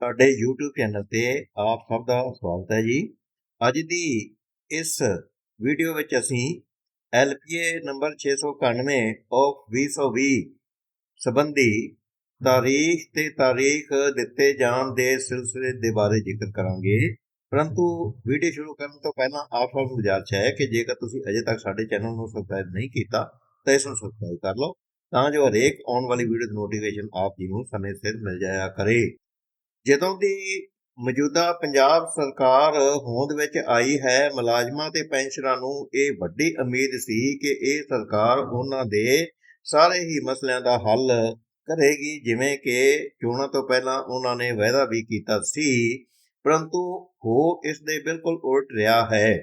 ਤੁਹਾਡੇ YouTube channel ਤੇ ਆਪ ਸਭ ਦਾ ਸਵਾਗਤ ਹੈ ਜੀ। ਅੱਜ ਦੀ ਇਸ ਵੀਡੀਓ ਵਿੱਚ ਅਸੀਂ LPA ਨੰਬਰ 691 ਆਫ 2020 ਸੰਬੰਧੀ ਤਾਰੀਖ ਤੇ ਤਾਰੀਖ ਦਿੱਤੇ ਜਾਣ ਦੇ ਸਿਲਸਿਲੇ ਦੇ ਬਾਰੇ ਜ਼ਿਕਰ ਕਰਾਂਗੇ। ਪਰੰਤੂ ਵੀਡੀਓ ਸ਼ੁਰੂ ਕਰਨ ਤੋਂ ਪਹਿਲਾਂ ਆਪ ਸਭ ਨੂੰ ਗੁਜ਼ਾਰਿਸ਼ ਹੈ ਕਿ ਜੇਕਰ ਤੁਸੀਂ ਅਜੇ ਤੱਕ ਸਾਡੇ ਚੈਨਲ ਨੂੰ ਸਬਸਕ੍ਰਾਈਬ ਨਹੀਂ ਕੀਤਾ, ਤਾਂ ਇਸ ਨੂੰ ਸਬਸਕ੍ਰਾਈਬ ਕਰ ਲਓ, ਤਾਂ ਜੋ ਹਰੇਕ ਆਉਣ ਵਾਲੀ ਵੀਡੀਓ ਦੀ ਨੋਟੀਫਿਕੇਸ਼ਨ ਆਪ ਜੀ ਨੂੰ ਸਮੇਂ ਸਿਰ ਮਿਲ ਜਾਇਆ ਕਰੇ। ਜਦੋਂ ਦੀ ਮੌਜੂਦਾ ਪੰਜਾਬ ਸਰਕਾਰ ਹੋਂਦ ਵਿੱਚ ਆਈ ਹੈ, ਮੁਲਾਜ਼ਮਾਂ ਤੇ ਪੈਨਸ਼ਨਰਾਂ ਨੂੰ ਇਹ ਵੱਡੀ ਉਮੀਦ ਸੀ ਕਿ ਇਹ ਸਰਕਾਰ ਉਹਨਾਂ ਦੇ ਸਾਰੇ ਹੀ ਮਸਲਿਆਂ ਦਾ ਹੱਲ ਕਰੇਗੀ, ਜਿਵੇਂ ਕਿ ਚੋਣਾਂ ਤੋਂ ਪਹਿਲਾਂ ਉਹਨਾਂ ਨੇ ਵਾਅਦਾ ਵੀ ਕੀਤਾ ਸੀ, ਪਰੰਤੂ ਹੋ ਇਸ ਦੇ ਬਿਲਕੁਲ ਉਲਟ ਰਿਹਾ ਹੈ।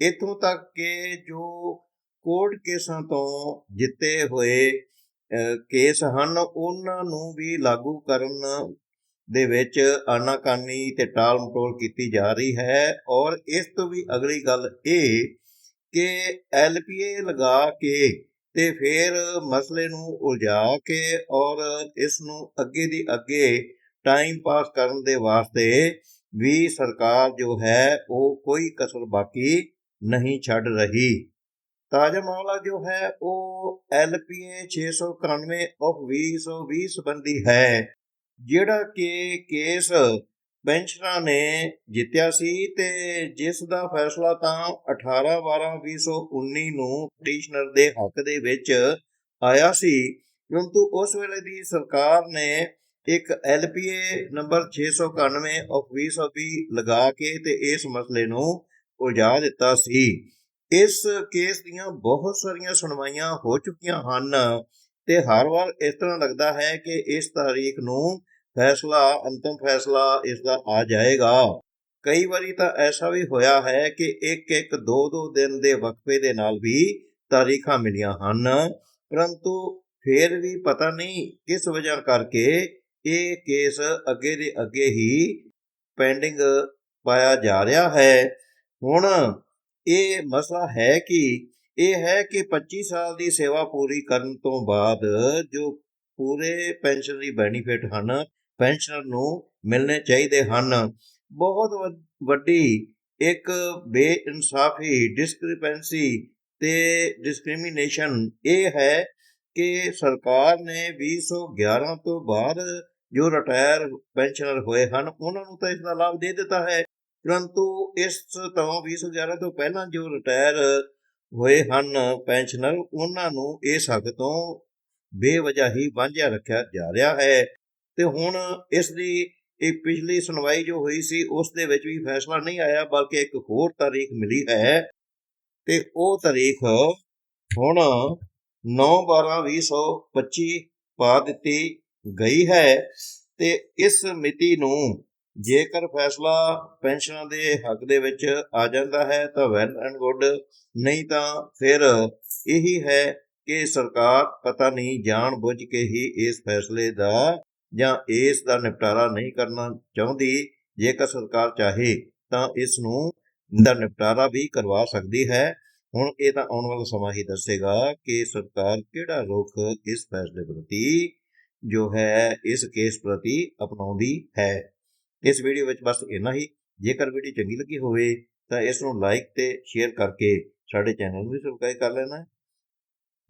ਇਥੋਂ ਤੱਕ ਕਿ ਜੋ ਕੋਰਟ ਕੇਸਾਂ ਤੋਂ ਜਿੱਤੇ ਹੋਏ ਕੇਸ ਹਨ, ਉਹਨਾਂ ਨੂੰ ਵੀ ਲਾਗੂ ਕਰਨ ਦੇ ਵਿੱਚ ਆਨਾਕਾਨੀ ਤੇ ਟਾਲ ਮਟੋਲ ਕੀਤੀ ਜਾ ਰਹੀ ਹੈ ਔਰ ਇਸ ਤੋਂ ਵੀ ਅਗਲੀ ਗੱਲ ਇਹ ਕਿ ਐਲਪੀਏ ਲਗਾ ਕੇ ਤੇ ਫਿਰ ਮਸਲੇ ਨੂੰ ਉਲਝਾ ਕੇ ਔਰ ਇਸ ਨੂੰ ਅੱਗੇ ਦੀ ਅੱਗੇ ਟਾਈਮ ਪਾਸ ਕਰਨ ਦੇ ਵਾਸਤੇ ਵੀ ਸਰਕਾਰ ਜੋ ਹੈ ਉਹ ਕੋਈ ਕਸਰ ਬਾਕੀ ਨਹੀਂ ਛੱਡ ਰਹੀ। ਤਾਜ਼ਾ ਮਾਮਲਾ ਜੋ ਹੈ ਉਹ ਐਲਪੀਏ 691 ਆਫ 2020 ਸੰਬੰਧੀ ਹੈ। ਜਿਹੜਾ ਕਿ ਕੇਸ ਪੈਨਸ਼ਨਰਾਂ ਨੇ ਜਿੱਤਿਆ ਸੀ ਤੇ ਜਿਸ ਦਾ ਫੈਸਲਾ ਤਾਂ 18 12 2019 ਨੂੰ ਪਟੀਸ਼ਨਰ ਦੇ ਹੱਕ ਦੇ ਵਿੱਚ ਆਇਆ ਸੀ। ਪਰੰਤੂ ਉਸ ਵੇਲੇ ਦੀ ਸਰਕਾਰ ਨੇ ਇੱਕ ਐਲਪੀਏ ਨੰਬਰ 691 ਆਫ 2020 ਲਗਾ ਕੇ ਤੇ ਇਸ ਮਸਲੇ ਨੂੰ ਉਲਝਾ ਦਿੱਤਾ ਸੀ। ਇਸ ਕੇਸ ਦੀਆਂ ਬਹੁਤ ਸਾਰੀਆਂ ਸੁਣਵਾਈਆਂ ਹੋ ਚੁੱਕੀਆਂ ਹਨ ਤੇ ਹਰ ਵਾਰ ਇਸ ਤਰ੍ਹਾਂ ਲੱਗਦਾ ਹੈ ਕਿ ਇਸ ਤਾਰੀਖ ਨੂੰ ਫੈਸਲਾ, ਅੰਤਮ ਫੈਸਲਾ ਇਸ ਦਾ ਆ ਜਾਏਗਾ। ਕਈ ਵਾਰੀ ਤਾਂ ਐਸਾ ਵੀ ਹੋਇਆ ਹੈ ਕਿ ਇੱਕ ਇੱਕ ਦੋ ਦੋ ਦਿਨ ਦੇ ਵਕਫੇ ਦੇ ਨਾਲ ਵੀ ਤਾਰੀਖਾਂ ਮਿਲੀਆਂ ਹਨ। ਪਰੰਤੂ ਫਿਰ ਵੀ ਪਤਾ ਨਹੀਂ ਕਿਸ ਵਜ੍ਹਾ ਕਰਕੇ ਇਹ ਕੇਸ ਅੱਗੇ ਦੇ ਅੱਗੇ ਹੀ ਪੈਂਡਿੰਗ ਪਾਇਆ ਜਾ ਰਿਹਾ ਹੈ। ਹੁਣ ਇਹ ਮਸਲਾ ਹੈ ਕਿ, ਇਹ ਹੈ ਕਿ 25 ਸਾਲ ਦੀ ਸੇਵਾ ਪੂਰੀ ਕਰਨ ਤੋਂ ਬਾਅਦ ਜੋ ਪੂਰੇ ਪੈਨਸ਼ਨ ਦੀ ਬੈਨੀਫਿਟ ਹਨ ਪੈਨਸ਼ਨਰ ਨੂੰ ਮਿਲਣੇ ਚਾਹੀਦੇ ਹਨ। ਬਹੁਤ ਵ- ਵੱਡੀ ਇੱਕ ਬੇਇਨਸਾਫੀ, ਡਿਸਕ੍ਰਿਪੈਂਸੀ ਤੇ ਡਿਸਕ੍ਰਿਮੀਨੇਸ਼ਨ ਇਹ ਹੈ ਕਿ ਸਰਕਾਰ ਨੇ 2011 ਤੋਂ ਬਾਅਦ ਜੋ ਰਿਟਾਇਰ ਪੈਨਸ਼ਨਰ ਹੋਏ ਹਨ, ਉਹਨਾਂ ਨੂੰ ਤਾਂ ਇਸ ਦਾ ਲਾਭ ਦੇ ਦਿੱਤਾ ਹੈ। ਪਰੰਤੂ ਇਸ ਤੋਂ 2011 ਤੋਂ ਪਹਿਲਾਂ ਜੋ ਰਿਟਾਇਰ ਹੋਏ ਹਨ ਪੈਨਸ਼ਨਰ, ਉਹਨਾਂ ਨੂੰ ਇਸ ਹੱਕ ਤੋਂ ਬੇਵਜ੍ਹਾ ਹੀ ਵਾਂਝਿਆ ਰੱਖਿਆ ਜਾ ਰਿਹਾ ਹੈ। ਤੇ ਹੁਣ ਇਸ ਦੀ ਇਹ ਪਿਛਲੀ ਸੁਣਵਾਈ ਜੋ ਹੋਈ ਸੀ, ਉਸ ਦੇ ਵਿੱਚ ਵੀ ਫੈਸਲਾ ਨਹੀਂ ਆਇਆ, ਬਲਕਿ ਇੱਕ ਹੋਰ ਤਾਰੀਖ ਮਿਲੀ ਹੈ। ਤੇ ਉਹ ਤਾਰੀਖ ਹੁਣ 9/12/2025 ਪਾ ਦਿੱਤੀ ਗਈ ਹੈ। ਤੇ ਇਸ ਮਿਤੀ ਨੂੰ ਜੇਕਰ ਫੈਸਲਾ ਪੈਨਸ਼ਨਾਂ ਦੇ ਹੱਕ ਦੇ ਵਿੱਚ ਆ ਜਾਂਦਾ ਹੈ, ਤਾਂ ਵੈਲ ਐਂਡ ਗੁੱਡ, ਨਹੀਂ ਤਾਂ ਫਿਰ ਇਹੀ ਹੈ ਕਿ ਸਰਕਾਰ ਪਤਾ ਨਹੀਂ ਜਾਣ ਬੁੱਝ ਕੇ ਹੀ ਇਸ ਫੈਸਲੇ ਦਾ ਜਾਂ ਇਸ ਦਾ ਨਿਪਟਾਰਾ ਨਹੀਂ ਕਰਨਾ ਚਾਹੁੰਦੀ, ਜੇਕਰ ਸਰਕਾਰ ਚਾਹੇ, ਤਾਂ ਇਸ ਨੂੰ ਦਾ ਨਿਪਟਾਰਾ ਵੀ ਕਰਵਾ ਸਕਦੀ ਹੈ। ਹੁਣ ਇਹ ਤਾਂ ਆਉਣ ਵਾਲਾ ਸਮਾਂ ਹੀ ਦੱਸੇਗਾ ਕਿ ਸਰਕਾਰ ਕਿਹੜਾ ਰੁਖ ਇਸ ਫੈਸਲੇ ਪ੍ਰਤੀ ਜੋ ਹੈ, ਇਸ ਕੇਸ ਪ੍ਰਤੀ ਅਪਣਾਉਂਦੀ ਹੈ। ਇਸ ਵੀਡੀਓ ਵਿੱਚ ਬਸ ਇੰਨਾ ਹੀ। ਜੇਕਰ ਵੀਡੀਓ ਚੰਗੀ ਲੱਗੀ ਹੋਵੇ, ਤਾਂ ਇਸ ਨੂੰ ਲਾਈਕ ਤੇ ਸ਼ੇਅਰ ਕਰਕੇ ਸਾਡੇ ਚੈਨਲ ਨੂੰ ਵੀ ਸਬਸਕ੍ਰਾਈਬ ਕਰ ਲੈਣਾ।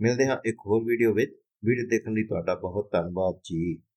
ਮਿਲਦੇ ਹਾਂ ਇੱਕ ਹੋਰ ਵੀਡੀਓ ਵਿੱਚ। ਵੀਡੀਓ ਦੇਖਣ ਲਈ ਤੁਹਾਡਾ ਬਹੁਤ ਧੰਨਵਾਦ ਜੀ।